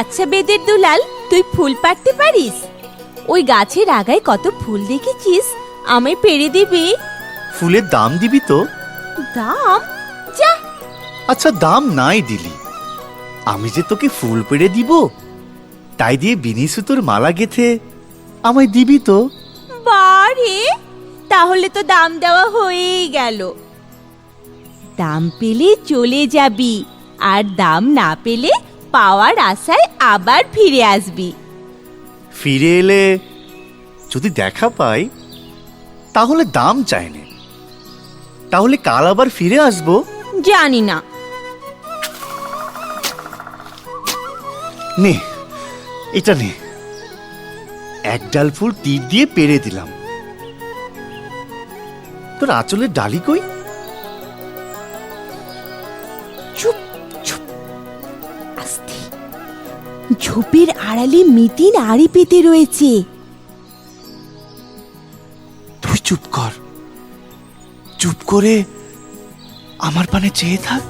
আচ্ছা বেদের দুলাল তুই ফুল পাড়তে পারিস? ওই গাছের আগায় কত ফুল দেখেছিস? আমায় পেরে দিবি। ফুলের দাম দিবি তো? দাম? যা। আচ্ছা দাম নাই দিলি। আমি যে তোকে ফুল পেড়ে দিব তাই দিয়ে বিনি সুতোর মালা গেথে আমায় দিবি তো? বারে তাহলে তো দাম দেওয়া হয়েই গেল। দাম পেলে চলে যাবি আর দাম না পেলে পাওয়ার আশায় আবার ফিরে আসবি। ফিরে এলে যদি দেখা পাই তাহলে দাম চাই না তাহলে কাল আবার ফিরে আসব? জানি না। নে এটা নে। এক ডাল ফুল তীর দিয়ে পেরে দিলাম। তোর আঁচলের ডালি কই? চুপ চুপ। আস্তে। ঝোপের আড়ালে মিতিন আড়ি পেতে রয়েছে। তুই চুপ কর। চুপ করে আমার পানে চেয়ে থাক।